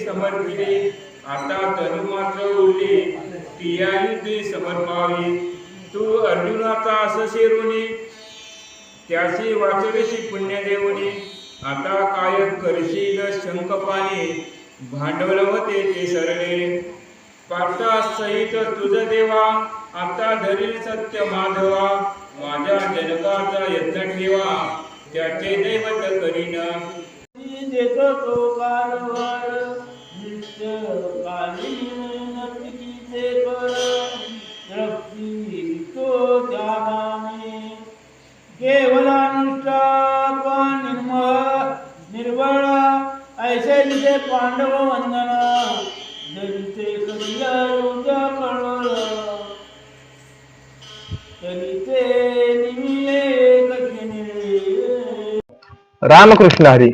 समर्पिली. आता तनु मात्र उरली ती या युती समर्पावी. तू अर्जुनाचा अस शिरुनी त्याची वाचवेशी पुण्य देऊनी आता काय करशील शंखपाणी. भांडवल होते ते सरले पार्था सहित तुझ देवा आता धरील सत्य माधवा. माझ्या जनकाचा यत्न ठेवा त्याचे दैवत करीन. देतो तो कालवर. रामकृष्ण हरी.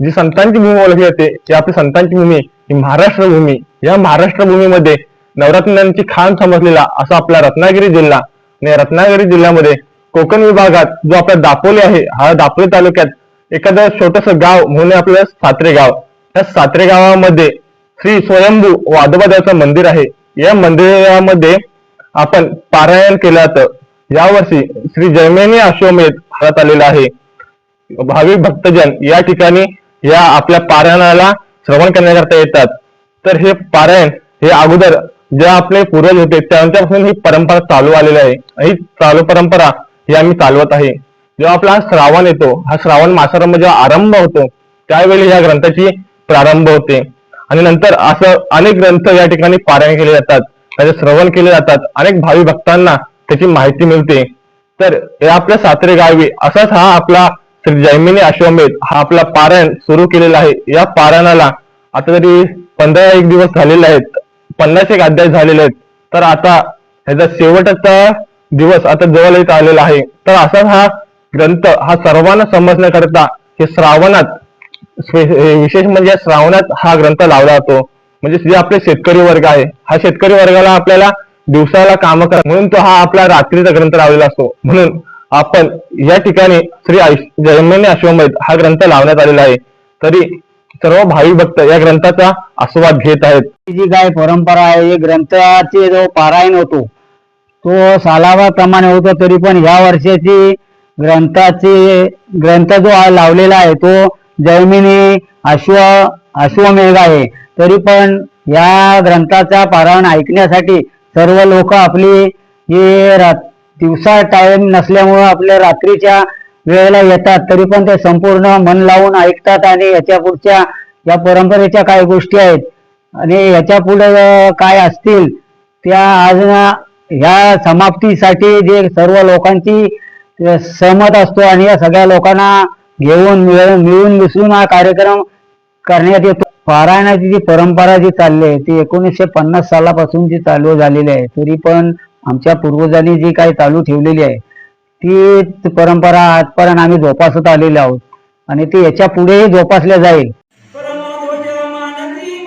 जी संतांची भूमी ओळखली जाते ती आपली संतांची भूमी ही महाराष्ट्र भूमी. या महाराष्ट्र भूमीमध्ये नवरत्नांची खान समजलेला असा आपला रत्नागिरी जिल्हा आणि रत्नागिरी जिल्ह्यामध्ये कोकण विभागात जो आपला दापोली आहे हा दापोली तालुक्यात एखादं छोटस गाव म्हणून आपलं सात्रे गाव. या सात्रे गावामध्ये श्री स्वयंभू वादोबादेवाचं मंदिर आहे. या मंदिरामध्ये आपण पारायण केलं जातं. यावर्षी श्री जैमिनी अश्वमेध करण्यात आलेला आहे. भाविक भक्तजन या ठिकाणी या आपल्या पारायणाला श्रवण करण्याकरता येतात. तर हे पारायण हे अगोदर जे आपले पूर्वज होते त्यांच्यापासून ही परंपरा चालू आलेली आहे. ही चालू परंपरा ही आम्ही चालवत आहे. जेव्हा आपला हा श्रावण येतो हा श्रावण मासारंभ जेव्हा आरंभ होतो त्यावेळी या ग्रंथाची प्रारंभ होते. आणि नंतर असं अनेक ग्रंथ या ठिकाणी पारायण केले जातात. त्याचे श्रवण केले जातात. अनेक भावी भक्तांना त्याची माहिती मिळते. तर हे आपल्या सातरे गावी असाच हा आपला श्री जैमिनी अश्वमेध हा आपला पारायण सुरू केलेला आहे. या पारायणाला आता तरी पंधरा एक दिवस झालेले आहेत. पन्नास एक अध्याय झालेले आहेत. तर आता ह्याचा शेवटचा दिवस आता जवळ येत आलेला आहे. तर असाच हा ग्रंथ हा सर्वांना समजण्याकरता हे श्रावणात विशेष म्हणजे श्रावणात हा ग्रंथ लावला जातो. म्हणजे जे आपले शेतकरी वर्ग आहे हा शेतकरी वर्गाला आपल्याला दिवसाला काम करा म्हणून तो हा आपला रात्रीचा ग्रंथ लावलेला असतो. म्हणून आपण या ठिकाणी श्री आयुष- म्हणजे अश्वमेध हा ग्रंथ लावण्यात आलेला आहे. तरी सर्व भावी भक्त या ग्रंथाचा आस्वाद घेत आहेत. ही जी काय परंपरा आहे हे ग्रंथाचे जो पारायण होतो तो सालावाप्रमाणे होतो तरी पण या वर्षाची ग्रंथाचे ग्रंथ जो लावलेला आहे तो जैमिनी अश्व अश्वमेघ आहे. तरी पण या ग्रंथाचा पारायण ऐकण्यासाठी सर्व लोक आपली हे रात दिवसा टाइम नसल्यामुळं आपल्या रात्रीच्या वेळेला येतात तरी पण ते संपूर्ण मन लावून ऐकतात आणि याच्या पुढच्या या परंपरेच्या काही गोष्टी आहेत. आणि याच्यापुढे काय असतील त्या आज ह्या समाप्तीसाठी जे सर्व लोकांची सहमत असतो आणि या सगळ्या लोकांना घेऊन मिळून मिळून मिसळून हा कार्यक्रम करण्यात येतो. पारायणाची जी परंपरा जी चालली आहे ती एकोणीसशे पन्नास सालापासून जी चालू झालेली आहे तरी पण आमच्या पूर्वजांनी जी काही चालू ठेवलेली आहे ती परंपरा आजपर्यंत आम्ही जोपासत आलेलो आहोत. आणि ती याच्या पुढेही जोपासल्या जाईल. परमध्वज मानसी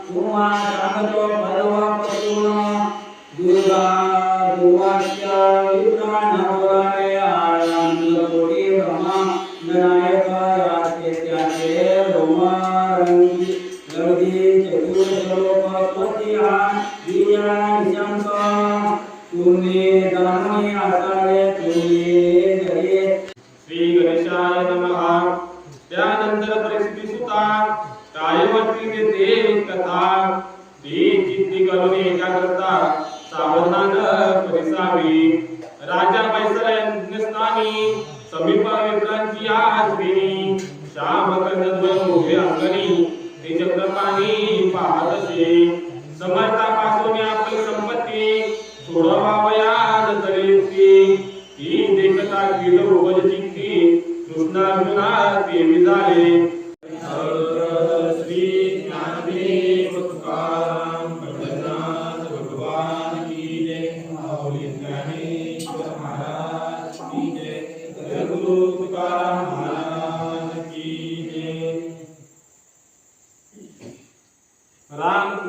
ब्रह्मा शांत भरव पशुना दुर्गा दुर्वाश्य युगानवराय आनंद कोटी ब्रह्मा गणायक राष्ट्रत्याचे रोमारंगी गणदी चतुर्श्लोकपतिया विजयानिशंक पूर्णे दानी आता करता कथा ती चित्ती करून एकाग्रता सावधान परिसावी. राजा बैसला यज्ञस्थानी समीप मित्रांची आश्विनी श्याम कर्णध्वज उभे अंगणी ते चक्रपाणी पाहत असे. समर्थापासून आपली संपत्ती सोडवावयात तरी ती देखता किल उपज चित्ती कृष्णार्जुना देवी झाले. श्री ज्ञानदेव.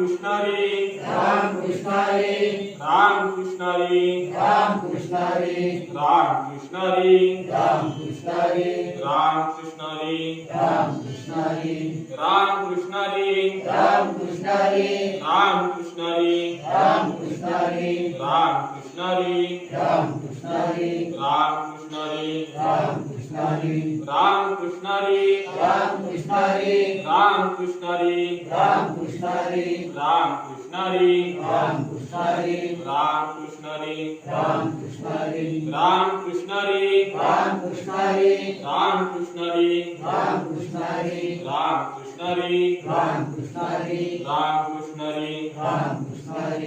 कृष्णारी राम कृष्णारे राम कृष्णारी राम कृष्णारे राम कृष्णारी राम कृष्णारे राम कृष्णारी राम कृष्णारे राम कृष्णारी राम कृष्णारे राम कृष्णारी राम कृष्णारे राम कृष्णारी राम कृष्णारे राम कृष्णारी राम कृष्णारी राम कृष्णारी राम कृष्णारी राम कृष्णारी राम कृष्णारी राम कृष्णारी राम कृष्णारी राम कृष्णारी राम कृष्णारी राम कृष्णारी राम कृष्णारी राम कृष्णारी राम कृष्णारी राम कृष्णारी राम कृष्णारी राम कृष्णारी राम कृष्णारी